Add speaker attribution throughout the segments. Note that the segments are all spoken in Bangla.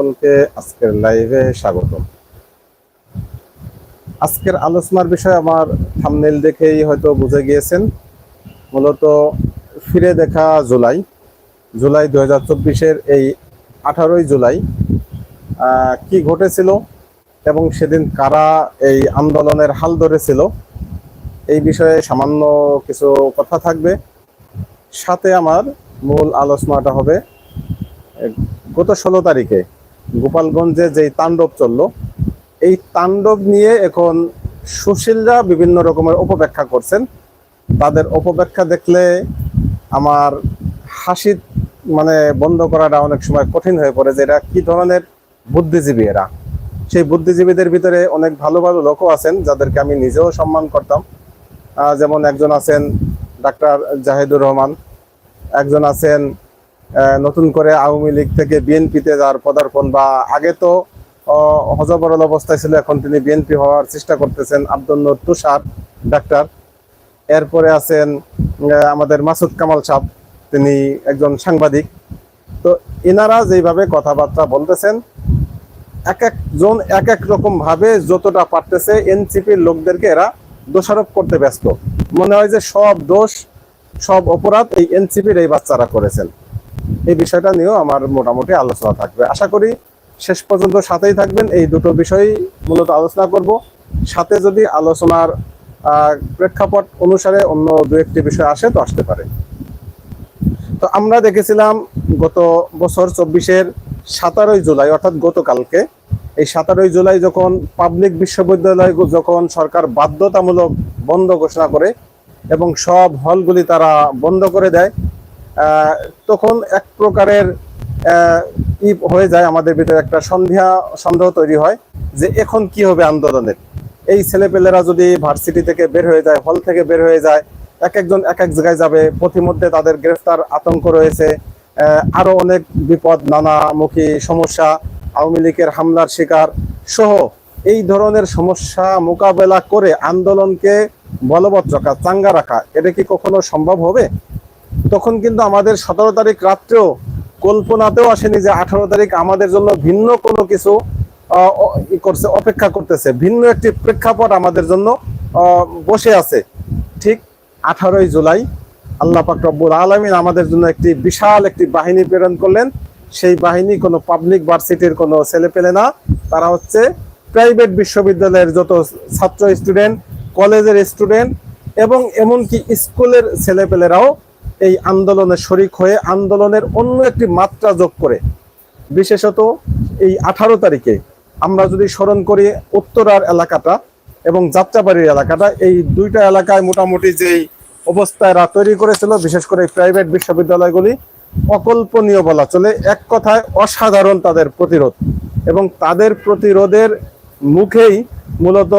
Speaker 1: সকলকে আজকের লাইভে স্বাগতম। আজকের আলোচনার বিষয় আমার থামনেল দেখেই হয়তো বুঝে গিয়েছেন। মূলত ফিরে দেখা জুলাই। জুলাই দু হাজার চব্বিশের এই আঠারোই জুলাই কি ঘটেছিল এবং সেদিন কারা এই আন্দোলনের হাল ধরেছিল, এই বিষয়ে সামান্য কিছু কথা থাকবে। সাথে আমার মূল আলোচনাটা হবে, গত ষোলো তারিখে। গোপালগঞ্জে যেই তাণ্ডব চলল, এই তাণ্ডব নিয়ে এখন সুশীলরা বিভিন্ন রকমের অপব্যাখ্যা করছেন। তাদের অপব্যাখ্যা দেখলে আমার হাসি মানে বন্ধ করাটা অনেক সময় কঠিন হয়ে পড়ে যে এরা কি ধরনের বুদ্ধিজীবী এরা। সেই বুদ্ধিজীবীদের ভিতরে অনেক ভালো ভালো লোকও আছেন, যাদেরকে আমি নিজেও সম্মান করতাম। যেমন একজন আছেন ডাক্তার জাহিদুর রহমান, একজন আছেন নতুন করে আওয়ামী লীগ থেকে বিএনপিতে যার পদার্পণ বা আগে তো হজবরল অবস্থায় ছিল, এখন তিনি বিএনপি হওয়ার চেষ্টা করতেছেন আব্দুল তুষার, ডাক্তার। এরপরে আছেন আমাদের মাসুদ কামাল সাহ, তিনি একজন সাংবাদিক। তো এনারা যেভাবে কথাবার্তা বলতেছেন, এক একজন এক এক রকম ভাবে যতটা পারতেছে এনসিপির লোকদেরকে এরা দোষারোপ করতে ব্যস্ত। মনে হয় যে সব দোষ, সব অপরাধ এই এনসিপির এই বাচ্চারা করেছেন। এই বিষয়টা নিয়েও আমার মোটামুটি আলোচনা থাকবে। আশা করি শেষ পর্যন্ত সাথেই থাকবেন। এই দুটো বিষয় মূলত আলোচনা করব। সাথে যদি আলোচনার প্রেক্ষাপট অনুসারে অন্য দু একটি বিষয় আসে তো আসতে পারে। তো আমরা দেখেছিলাম গত বছর চব্বিশের সাতারোই জুলাই, অর্থাৎ গতকালকে, এই সাতারোই জুলাই যখন পাবলিক বিশ্ববিদ্যালয় যখন সরকার বাধ্যতামূলক বন্ধ ঘোষণা করে এবং সব হলগুলি তারা বন্ধ করে দেয় তখন এক প্রকারের ই হয়ে যায় আমাদের ভিতরে একটা সন্ধ্যা সন্দেহ তৈরি হয় যে এখন কি হবে আন্দোলনের। এই ছেলেপেলেরা যদি ভার্সিটি থেকে বের হয়ে যায় হল থেকে বের হয়ে যায় এক একজন এক এক জায়গায় যাবে পথিমধ্যে তাদের গ্রেফতার আতঙ্ক রয়েছে আহ, আরও অনেক বিপদ নানামুখী সমস্যা আওয়ামী লীগের হামলার শিকার সহ এই ধরনের সমস্যা মোকাবেলা করে আন্দোলনকে বলবৎ রাখা চাঙ্গা রাখা এটা কি কখনো সম্ভব হবে? তখন কিন্তু আমাদের সতেরো তারিখ রাত্রেও কল্পনাতেও আসেনি যে আঠারো তারিখ আমাদের জন্য ভিন্ন কোনো কিছু করছে, অপেক্ষা করতেছে। ভিন্ন একটি প্রেক্ষাপট আমাদের জন্য বসে আছে। ঠিক আঠারোই জুলাই আল্লাহ পাক রব্বুল আলমিন আমাদের জন্য একটি বিশাল একটি বাহিনী প্রেরণ করলেন। সেই বাহিনী কোনো পাবলিক ভার্সিটির কোনো ছেলেপেলে না। তারা হচ্ছে প্রাইভেট বিশ্ববিদ্যালয়ের যত ছাত্র স্টুডেন্ট কলেজের স্টুডেন্ট এবং এমনকি স্কুলের ছেলেপেলেরাও এই আন্দোলনে শরিক হয়ে আন্দোলনের অন্য একটি মাত্রা যোগ করে, বিশেষত এই আঠারো তারিখে আমরা যদি স্মরণ করি উত্তরার এলাকাটা এবং যাত্রাবাড়ির এলাকাটা, এই দুইটা এলাকায় মোটামুটি যেই অবস্থায় এরা তৈরি করেছিল, বিশেষ করে প্রাইভেট বিশ্ববিদ্যালয়গুলি, অকল্পনীয় বলা চলে, এক কথায় অসাধারণ তাদের প্রতিরোধ এবং তাদের প্রতিরোধের মুখেই মূলত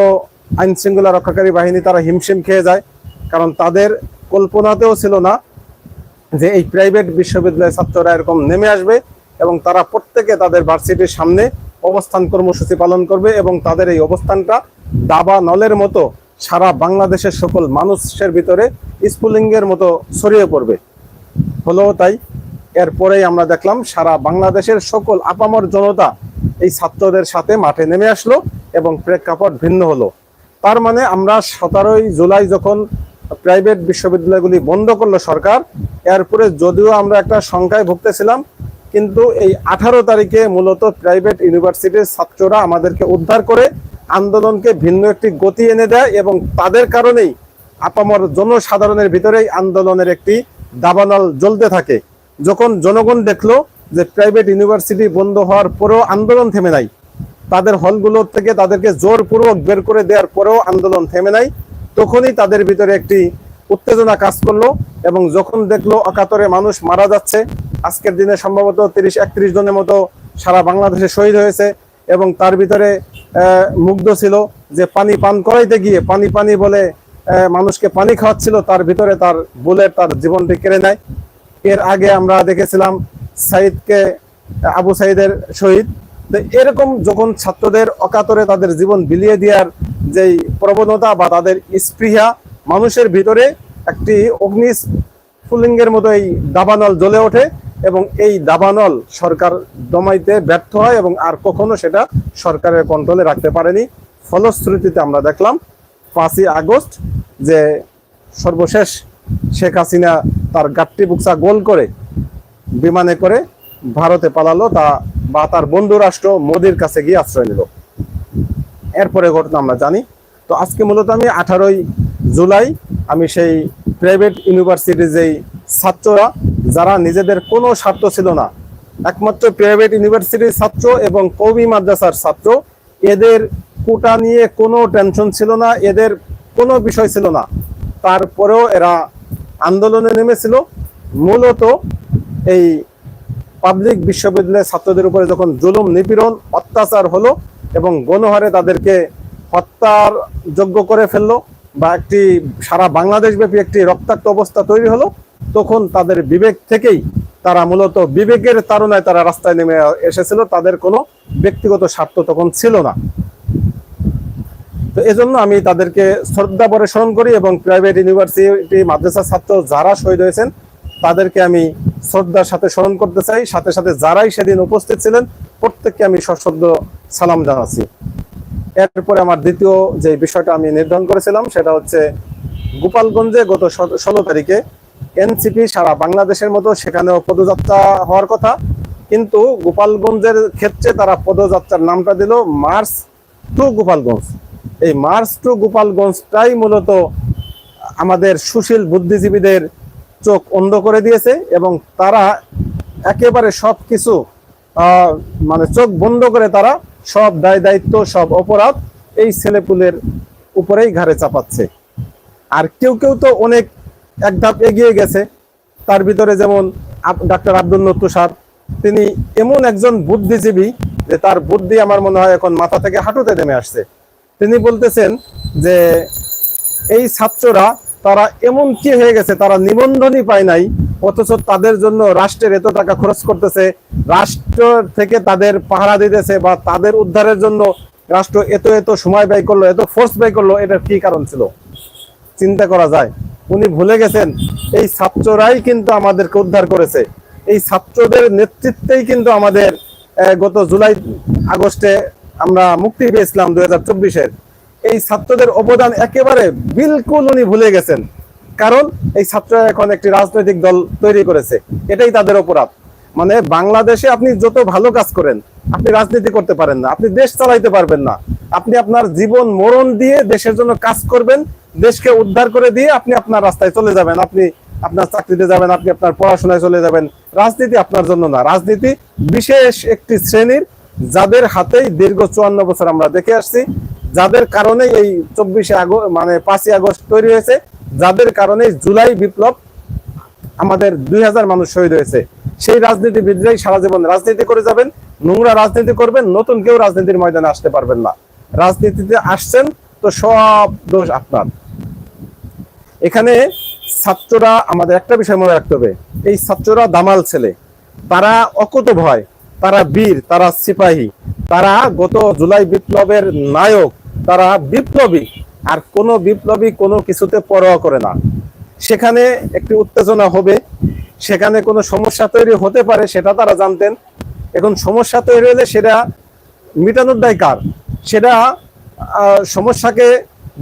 Speaker 1: আইনশৃঙ্খলা রক্ষাকারী বাহিনী তারা হিমশিম খেয়ে যায়, কারণ তাদের কল্পনাতেও ছিল না যে এই প্রাইভেট বিশ্ববিদ্যালয়ের ছাত্ররা এরকম নেমে আসবে এবং তারা প্রত্যেকে তাদের ভার্সিটির সামনে অবস্থান কর্মসূচি পালন করবে এবং তাদের এই অবস্থানটা দাবা নলের মতো সারা বাংলাদেশের সকল মানুষের ভিতরে স্কুলিংয়ের মতো ছড়িয়ে পড়বে। হলো তাই, এরপরেই আমরা দেখলাম সারা বাংলাদেশের সকল আপামর জনতা এই ছাত্রদের সাথে মাঠে নেমে আসলো এবং প্রেক্ষাপট ভিন্ন হলো। তার মানে আমরা সতেরোই জুলাই যখন প্রাইভেট বিশ্ববিদ্যালয়গুলি বন্ধ করল সরকার এরপরে যদিও আমরা একটা সংখ্যায় ভুগতেছিলাম, কিন্তু এই আঠারো তারিখে মূলত প্রাইভেট ইউনিভার্সিটির ছাত্ররা আমাদেরকে উদ্ধার করে আন্দোলনকে ভিন্ন একটি গতি এনে দেয় এবং তাদের কারণেই আপামর জনসাধারণের ভিতরেই আন্দোলনের একটি দাবানল জ্বলতে থাকে। যখন জনগণ দেখল যে প্রাইভেট ইউনিভার্সিটি বন্ধ হওয়ার পরেও আন্দোলন থেমে নাই, তাদের হলগুলোর থেকে তাদেরকে জোরপূর্বক বের করে দেওয়ার পরেও আন্দোলন থেমে নাই, তখনই তাদের ভিতরে একটি উত্তেজনা কাজ করল এবং যখন দেখল অকাতরে মানুষ মারা যাচ্ছে, আজকের দিনে সম্ভবত তিরিশ, একত্রিশ জনের মতো সারা বাংলাদেশে শহীদ হয়েছে এবং তার ভিতরে মুগ্ধ ছিল যে পানি পান করাইতে গিয়ে, পানি পানি বলে মানুষকে পানি খাওয়াচ্ছিল, তার ভিতরে তার বুলেট, তার জীবনটি কেড়ে নেয়। এর আগে আমরা দেখেছিলাম সাইদকে, আবু সাইদের শহীদ। তো এরকম যখন ছাত্রদের অকাতরে তাদের জীবন বিলিয়ে দেওয়ার যেই প্রবণতা বা তাদের স্পৃহা মানুষের ভিতরে একটি অগ্নি ফুলিঙ্গের মতো এই দাবানল জ্বলে ওঠে এবং এই দাবানল সরকার দমাইতে ব্যর্থ হয় এবং আর কখনো সেটা সরকারের কন্ট্রোলে রাখতে পারেনি। ফলশ্রুতিতে আমরা দেখলাম পাঁচই আগস্ট যে সর্বশেষ শেখ হাসিনা তার গাট্টি বুকসা গোল করে বিমানে করে ভারতে পালালো, তা বা তার বন্ধু রাষ্ট্র মোদির কাছে গিয়ে আশ্রয় নিল। এরপরে ঘটনা আমরা জানি। তো আজকে মূলত আমি আঠারোই জুলাই আমি সেই প্রাইভেট ইউনিভার্সিটির যেই ছাত্ররা, যারা নিজেদের কোনো স্বার্থ ছিল না, একমাত্র প্রাইভেট ইউনিভার্সিটির ছাত্র এবং কবি মাদ্রাসার ছাত্র, এদের কোটা নিয়ে কোনো টেনশন ছিল না, এদের কোনো বিষয় ছিল না। তারপরেও এরা আন্দোলনে নেমেছিল। মূলত এই পাবলিক বিশ্ববিদ্যালয়ের ছাত্রদের উপরে যখন জুলুম, নিপীড়ন, অত্যাচার হলো এবং গণহারে তাদেরকে হত্যার যোগ্য করে ফেলল বা একটি সারা বাংলাদেশ ব্যাপী একটি রক্তাক্ত অবস্থা তৈরি হলো, তখন তাদের বিবেক থেকেই তারা মূলত বিবেকের তারণায় তারা রাস্তায় নেমে এসেছিল, তাদের কোনো ব্যক্তিগত স্বার্থ তখন ছিল না। তো এজন্য আমি তাদেরকে শ্রদ্ধা পরে স্মরণ করি এবং প্রাইভেট ইউনিভার্সিটি মাদ্রাসা ছাত্র যারা শহীদ হয়েছেন, তাদেরকে আমি শ্রদ্ধার সাথে স্মরণ করতে চাই। সাথে সাথে যারাই সেদিন উপস্থিত ছিলেন, প্রত্যেককে আমি সশ্রদ্ধ সালাম জানাচ্ছি। এরপরে আমার দ্বিতীয় যে বিষয়টা আমি নির্ধারণ করেছিলাম, সেটা হচ্ছে গোপালগঞ্জে গত ষোলো তারিখে এনসিপি সারা বাংলাদেশের মতো সেখানেও পদযাত্রা হওয়ার কথা। কিন্তু গোপালগঞ্জের ক্ষেত্রে তারা পদযাত্রার নামটা দিল মার্চ টু গোপালগঞ্জ। এই মার্চ টু গোপালগঞ্জটাই মূলত আমাদের সুশীল বুদ্ধিজীবীদের চোখ অন্ধ করে দিয়েছে এবং তারা একেবারে সব কিছু মানে চোখ বন্ধ করে তারা সব দায় দায়িত্ব, সব অপরাধ এই ছেলেপুলের উপরেই ঘাড়ে চাপাচ্ছে। আর কেউ কেউ তো অনেক এক ধাপ এগিয়ে গেছে। তার ভিতরে যেমন ডাক্তার আব্দুল নতুসার তিনি এমন একজন বুদ্ধিজীবী যে তার বুদ্ধি আমার মনে হয় এখন মাথা থেকে হাঁটুতে নেমে আসছে। তিনি বলতেছেন যে এই ছাত্ররা তারা এমন কি হয়ে গেছে, তারা নিবন্ধনই পায় নাই, অথচ তাদের জন্য রাষ্ট্রের এত টাকা খরচ করতেছে, রাষ্ট্র থেকে তাদের পাহারা দিতেছে বা তাদের উদ্ধারের জন্য রাষ্ট্র এত এত সময় ব্যয় করল, এত ফোর্স ব্যয় করল, এটার কি কারণ ছিল? চিন্তা করা যায়। উনি ভুলে গেছেন, এই ছাত্ররাই কিন্তু আমাদেরকে উদ্ধার করেছে। এই ছাত্রদের নেতৃত্বেই কিন্তু আমাদের গত জুলাই আগস্টে আমরা মুক্তি পেয়েছিলাম দুই হাজার চব্বিশের। এই ছাত্রদের অবদান একেবারে বিলকুল উনি ভুলে গেছেন। কারণ এই ছাত্ররা এখন একটি রাজনৈতিক দল তৈরি করেছে। এটাই তাদের অপরাধ। মানে বাংলাদেশে আপনি যত ভালো কাজ করেন, আপনি রাজনীতি করতে পারেন না, আপনি দেশ চালাইতে পারবেন না। আপনি আপনার জীবন মরণ দিয়ে দেশের জন্য কাজ করবেন, দেশকে উদ্ধার করে দিয়ে আপনি আপনার রাস্তায় চলে যাবেন, আপনি আপনার চাকরিতে যাবেন, আপনি আপনার পড়াশোনায় চলে যাবেন। রাজনীতি আপনার জন্য না। রাজনীতি বিশেষ একটি শ্রেণির, যাদের হাতেই দীর্ঘ চুয়ান্ন বছর আমরা দেখে আসছি যাদের কারণে এই চব্বিশে আগস্ট মানে পাঁচই আগস্ট তৈরি হয়েছে, যাদের কারণে জুলাই বিপ্লব আমাদের দুই হাজার মানুষ শহীদ হয়েছে। সেই রাজনীতিবিদরাই সারা জীবন রাজনীতি করে যাবেন, নোংরা রাজনীতি করবেন, নতুন কেউ রাজনীতির ময়দানে আসতে পারবেন না। রাজনীতিতে আসছেন তো সব দোষ আপনার। এখানে ছাত্ররা, আমাদের একটা বিষয় মনে রাখতে হবে, এই ছাত্ররা দামাল ছেলে। তারা অকুত ভয়, তারা বীর, তারা সিপাহী। তারা গত জুলাই বিপ্লবের নায়ক তারা বিপ্লবী আর কোন বিপ্লবী কোনো কিছুতে পরোয়া করে না। সেখানে একটি উত্তেজনা হবে, সেখানে কোনো সমস্যা তৈরি হতে পারে সেটা তারা জানতেন। এখন সমস্যা তৈরি হলে সেটা মিটানোর দায় কার? সেটা সমস্যাকে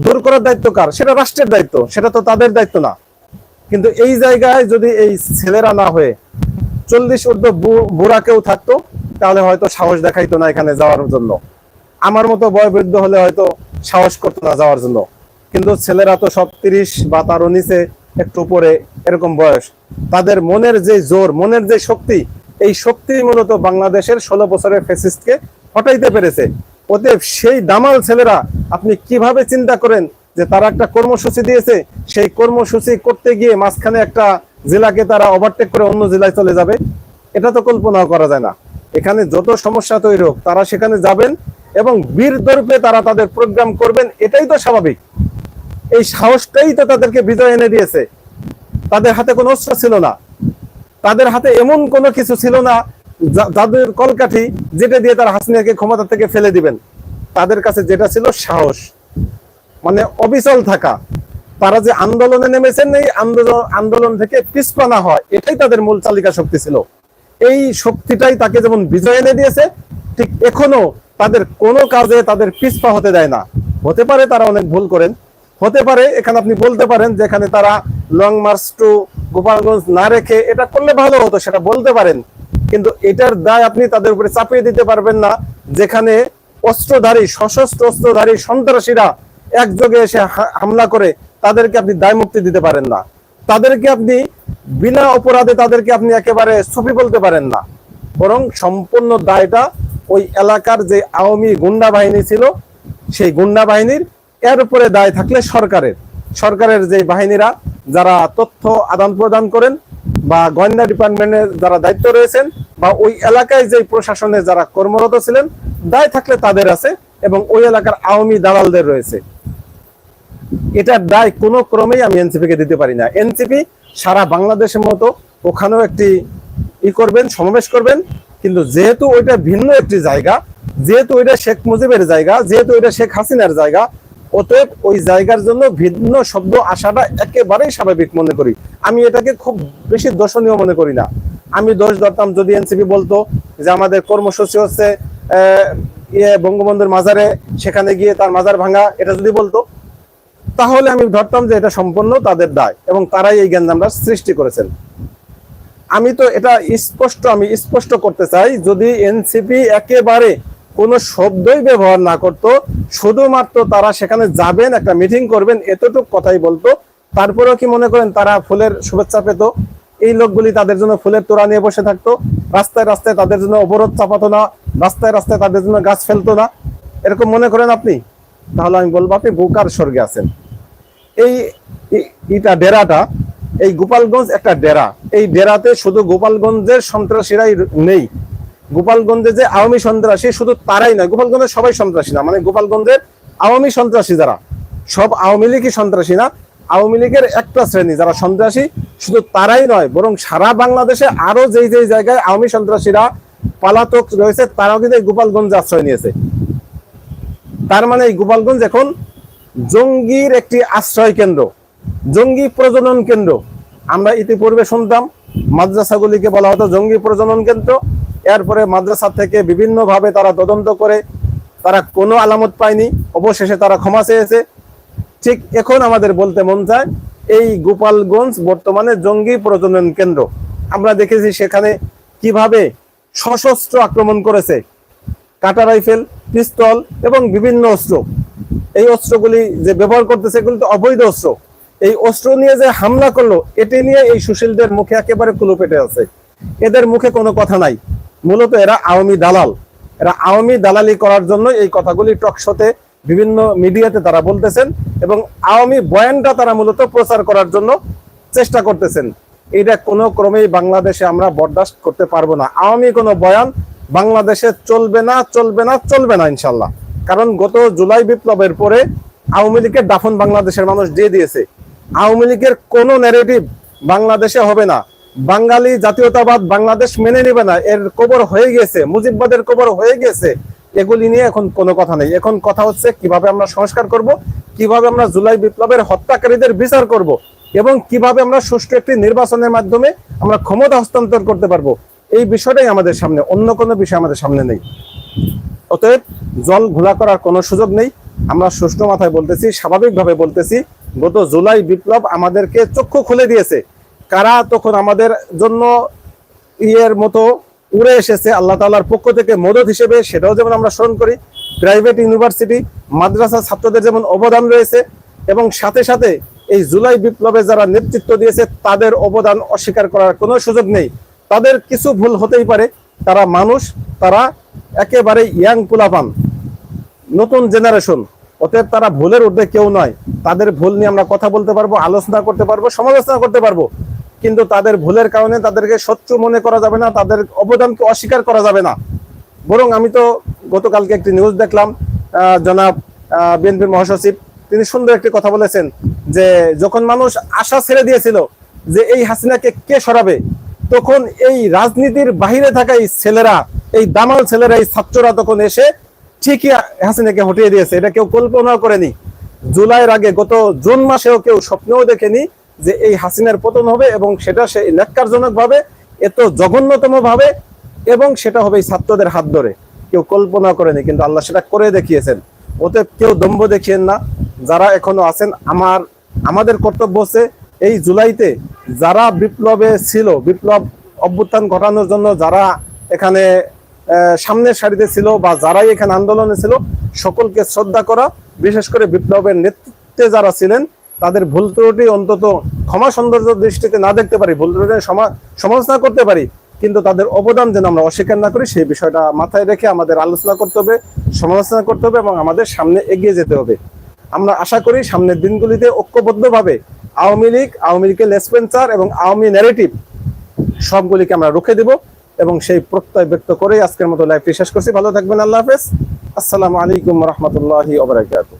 Speaker 1: দূর করার দায়িত্ব কার? সেটা রাষ্ট্রের দায়িত্ব, সেটা তো তাদের দায়িত্ব না। কিন্তু এই জায়গায় যদি এই ছেলেরা না হয়ে চল্লিশ ঊর্ধ্ব বুড়া কেউ থাকতো, তাহলে হয়তো সাহস দেখাইতো না এখানে যাওয়ার জন্য। আমার মতো বয়বৃদ্ধ হলে হয়তো সাহস করতো না যাওয়ার জন্য। কিন্তু ছেলেরা তো সব তিরিশ বা তারও নিচে একটু উপরে এরকম বয়স। তাদের মনের যে জোর, মনের যে শক্তি, এই শক্তি মূলত বাংলাদেশের ষোলো বছরের ফেসিস্টকে হটাইতে পেরেছে। অতএব সেই দামাল ছেলেরা আপনি কীভাবে চিন্তা করেন যে তারা একটা কর্মসূচি দিয়েছে? সেই কর্মসূচি করতে গিয়ে মাঝখানে একটা জেলাকে তারা ওভারটেক করে অন্য জেলায় চলে যাবে? এটা তো কল্পনাও করা যায় না। এখানে যত সমস্যা তৈরি হোক, তারা সেখানে যাবেন এবং বীর দর্পে তারা তাদের প্রোগ্রাম করবেন, এটাই তো স্বাভাবিক। এই সাহসটাই তো তাদেরকে বিজয় এনে দিয়েছে। তাদের হাতে কোনো অস্ত্র ছিল না। তাদের হাতে এমন কোনো কিছু ছিল না যাদের কলকাঠি যেটা দিয়ে তারা হাসিনাকে ক্ষমতা থেকে ফেলে দিবেন। তাদের কাছে যেটা ছিল সাহস। মানে অবিচল থাকা। তারা যে আন্দোলনে নেমেছেন, এই আন্দোলন আন্দোলন থেকে পিছপানা হয় এটাই তাদের মূল চালিকা শক্তি ছিল। এই শক্তিটাই তাকে যেমন বিজয় এনে দিয়েছে, ঠিক এখনও তাদের কোনো কাজে তাদের পিছপা হতে দেয় না। হতে পারে তারা অনেক ভুল করেন। হতে পারে, এখানে আপনি বলতে পারেন যেখানে তারা লং মার্চ টু গোপালগঞ্জ না রেখে এটা করলে ভালো হতো, সেটা বলতে পারেন। কিন্তু এটার দায় আপনি তাদের উপরে চাপিয়ে দিতে পারবেন না, যেখানে অস্ত্রধারী, সশস্ত্র অস্ত্রধারী সন্ত্রাসীরা একযোগে এসে হামলা করে, তাদেরকে আপনি দায় মুক্তি দিতে পারেন না। তাদেরকে আপনি বিনা অপরাধে তাদেরকে আপনি একেবারে সুফি বলতে পারেন না। বরং সম্পূর্ণ দায়টা ওই এলাকার যে আওয়ামী গুন্ডা বাহিনী ছিল, সেই গুন্ডা বাহিনীর এর উপরে দায় থাকলে সরকারের। সরকারের যে বাহিনীরা, যারা তথ্য আদান প্রদান করেন বা গোয়েন্দা ডিপার্টমেন্টের যারা দায়িত্ব রয়েছেন বা ওই এলাকায় যে প্রশাসনে যারা কর্মরত ছিলেন, দায় থাকলে তাদের আছে এবং ওই এলাকার আওয়ামী দালালদের রয়েছে। এটার দায় কোনো ক্রমেই আমি এনসিপি কে দিতে পারি না। এনসিপি সারা বাংলাদেশের মতো ওখানেও একটি ই করবেন, সমাবেশ করবেন। কিন্তু যেহেতু ওইটা ভিন্ন একটি জায়গা, যেহেতু ওইটা শেখ মুজিবের জায়গা, যেহেতু ওইটা শেখ হাসিনার জায়গা, অতএব ওই জায়গার জন্য ভিন্ন শব্দ আসাটা একেবারেই স্বাভাবিক মনে করি। আমি এটাকে খুব বেশি দর্শনীয় মনে করি না। আমি দোষ ধরতাম যদি এনসিপি বলতো যে আমাদের কর্মসূচি হচ্ছে ইয়ে বঙ্গবন্ধুর মাজারে, সেখানে গিয়ে তার মাজার ভাঙা, এটা যদি বলতো, তাহলে আমি ধরতাম যে এটা সম্পূর্ণ তাদের দায় এবং তারাই এই গ্যাঞ্জামটা সৃষ্টি করেছেন। আমি তো এটা স্পষ্ট, আমি স্পষ্ট করতে চাই, যদি এনসিপি একেবারে কোনো শব্দই ব্যবহার না করত, শুধুমাত্র তারা সেখানে যাবেন, একটা মিটিং করবেন, এতটুক কথাই বলতো। তারপরেও কি মনে করেন তারা ফুলের শুভেচ্ছা পেত? এই লোকগুলি তাদের জন্য ফুলের তোড়া নিয়ে বসে থাকতো। রাস্তায় রাস্তায় তাদের জন্য অবরোধ চাপাতো না, রাস্তায় রাস্তায় তাদের জন্য গাছ ফেলতো না। এরকম মনে করেন আপনি? তাহলে আমি বলব আপনি বুকার স্বর্গে আছেন। এই ইটা ডেরাটা এই গোপালগঞ্জ একটা ডেরা। এই ডেরাতে শুধু গোপালগঞ্জের সন্ত্রাসীরাই নেই। গোপালগঞ্জে যে আওয়ামী সন্ত্রাসী শুধু তারাই নয়, গোপালগঞ্জের সবাই সন্ত্রাসী না। মানে গোপালগঞ্জের আওয়ামী সন্ত্রাসী যারা, সব আওয়ামী লীগই সন্ত্রাসী না। আওয়ামী লীগের একটা শ্রেণি যারা সন্ত্রাসী, শুধু তারাই নয়, বরং সারা বাংলাদেশে আরও যেই যেই জায়গায় আওয়ামী সন্ত্রাসীরা পালাতক রয়েছে, তারাও কিন্তু এই গোপালগঞ্জে আশ্রয় নিয়েছে। তার মানে এই গোপালগঞ্জ এখন জঙ্গির একটি আশ্রয় কেন্দ্র। জঙ্গি প্রজনন কেন্দ্র। আমরা ইতিপূর্বে শুনতাম, মাদ্রাসাগুলিকে বলা হতো জঙ্গি প্রজনন কেন্দ্র। এরপরে মাদ্রাসা থেকে বিভিন্নভাবে তারা তদন্ত করে, তারা কোনো আলামত পায়নি। অবশেষে তারা ক্ষমা চেয়েছে। ঠিক এখন আমাদের বলতে মন চায়, এই গোপালগঞ্জ বর্তমানে জঙ্গি প্রজনন কেন্দ্র। আমরা দেখেছি সেখানে কীভাবে সশস্ত্র আক্রমণ করেছে। কাটা রাইফেল, পিস্তল এবং বিভিন্ন অস্ত্র। এই অস্ত্রগুলি যে ব্যবহার করতেছে, এগুলি তো অবৈধ অস্ত্র। এই অস্ত্র নিয়ে যে হামলা করল, এটি নিয়ে এই সুশীলদের মুখে একেবারে কুলো পেটে আছে। এদের মুখে কোনো কথা নাই। মূলত এরা আওয়ামী দালাল। এরা আওয়ামী দালালি করার জন্য এই কথাগুলি টকশোতে বিভিন্ন মিডিয়াতে তারা বলতেছেন এবং আওয়ামী বয়ানটা তারা মূলত প্রচার করার জন্য চেষ্টা করতেছেন। এটা কোনো ক্রমেই বাংলাদেশে আমরা বরদাস্ত করতে পারব না। আওয়ামী কোনো বয়ান বাংলাদেশে চলবে না চলবে না চলবে না ইনশাল্লাহ। কারণ গত জুলাই বিপ্লবের পরে আওয়ামী লীগের দাফন বাংলাদেশের মানুষ দিয়ে দিয়েছে। আওয়ামী লীগের কোনো ন্যারেটিভ বাংলাদেশে হবে না। বাঙালি জাতীয়তাবাদ বাংলাদেশ মেনে নেবে না। এর কবর হয়ে গেছে মুজিববাদের কবর হয়ে গেছে এগুলি নিয়ে এখন কোনো কথা নেই। এখন কথা হচ্ছে কীভাবে আমরা সংস্কার করব, কীভাবে আমরা জুলাই বিপ্লবের হত্যাকারীদের বিচার করব এবং কীভাবে আমরা সুষ্ঠু একটি নির্বাচনের মাধ্যমে আমরা ক্ষমতা হস্তান্তর করতে পারব। এই বিষয়টাই আমাদের সামনে, অন্য কোনো বিষয় আমাদের সামনে নেই। অতএব জল ঘোলা করার কোনো সুযোগ নেই। আমরা সুষ্ঠু মাথায় বলতেছি, স্বাভাবিকভাবে বলতেছি গত জুলাই বিপ্লব আমাদেরকে চক্ষু খুলে দিয়েছে। কারা তখন আমাদের জন্য ইয়ের মতো উড়ে এসেছে আল্লাহ তাআলার পক্ষ থেকে মদত হিসেবে, সেটাও যেমন আমরা স্মরণ করি প্রাইভেট ইউনিভার্সিটি মাদ্রাসা ছাত্রদের যেমন অবদান রয়েছে এবং সাথে সাথে এই জুলাই বিপ্লবে যারা নেতৃত্ব দিয়েছে, তাদের অবদান অস্বীকার করার কোনো সুযোগ নেই। তাদের কিছু ভুল হতেই পারে, তারা মানুষ, তারা একেবারে ইয়াং পুলাপান, নতুন জেনারেশন অতএব তারা ভুলের ঊর্ধ্বে কেউ নয়। তাদের ভুল নিয়ে আমরা কথা বলতে পারব, আলোচনা করতে পারব, সমালোচনা করতে পারব। কিন্তু তাদের ভুলের কারণে তাদেরকে শত্রু মনে করা যাবে না, তাদের অবদানকে অস্বীকার করা যাবে না। বরং আমি তো গতকালকে একটি নিউজ দেখলাম জনাব বিএনপির মহাসচিব। তিনি সুন্দর একটি কথা বলেছেন যে, যখন মানুষ আশা ছেড়ে দিয়েছিল যে এই হাসিনাকে কে সরাবে, তখন এই রাজনীতির বাহিরে থাকা এই ছেলেরা, এই দামাল ছেলেরা, এই ছাত্ররা তখন এসে ঠিকই হাসিনাকে হটিয়ে দিয়েছে, এটা কেউ কল্পনাও করেনি। জুলাইয়ের আগে গত জুন মাসেও কেউ স্বপ্নেও দেখেনি যে এই হাসিনার পতন হবে এবং সেটা সে ন্যাক্কারজনক ভাবে এত জঘন্যতম ভাবে এবং সেটা হবে ছাত্রদের হাত ধরে। কেউ কল্পনা করেনি, কিন্তু আল্লাহ সেটা করে দেখিয়েছেন। ওতে কেউ দম্ভ দেখিয়েন না, যারা এখনও আছেন, আমার, আমাদের কর্তব্য হচ্ছে এই জুলাইতে যারা বিপ্লবে ছিল, বিপ্লব অভ্যুত্থান ঘটানোর জন্য যারা এখানে সামনের সারিতে ছিল বা যারাই এখানে আন্দোলনে ছিল, সকলকে শ্রদ্ধা করা, বিশেষ করে বিপ্লবের নেতৃত্বে যারা ছিলেন, তাদের ভুল ত্রুটি অন্তত ক্ষমা সৌন্দর্য দৃষ্টিতে না দেখতে পারি, ভুল ত্রুটি সমা- সমালোচনা করতে পারি, কিন্তু তাদের অবদান যেন আমরা অস্বীকার না করি, সেই বিষয়টা মাথায় রেখে আমাদের আলোচনা করতে হবে, সমালোচনা করতে হবে এবং আমাদের সামনে এগিয়ে যেতে হবে। আমরা আশা করি সামনের দিনগুলিতে ঐক্যবদ্ধভাবে আওয়ামী লীগ, আওয়ামী লীগের লেসপেন্সার এবং আওয়ামী ন্যারেটিভ সবগুলিকে আমরা রুখে দেব। এবং সেই প্রত্যয় ব্যক্ত করে আজকের মতো লাইভটি শেষ করছি। ভালো থাকবেন, আল্লাহ হাফেজ। আসসালামু আলাইকুম রহমতুল্লাহি ওবরাকাতুহ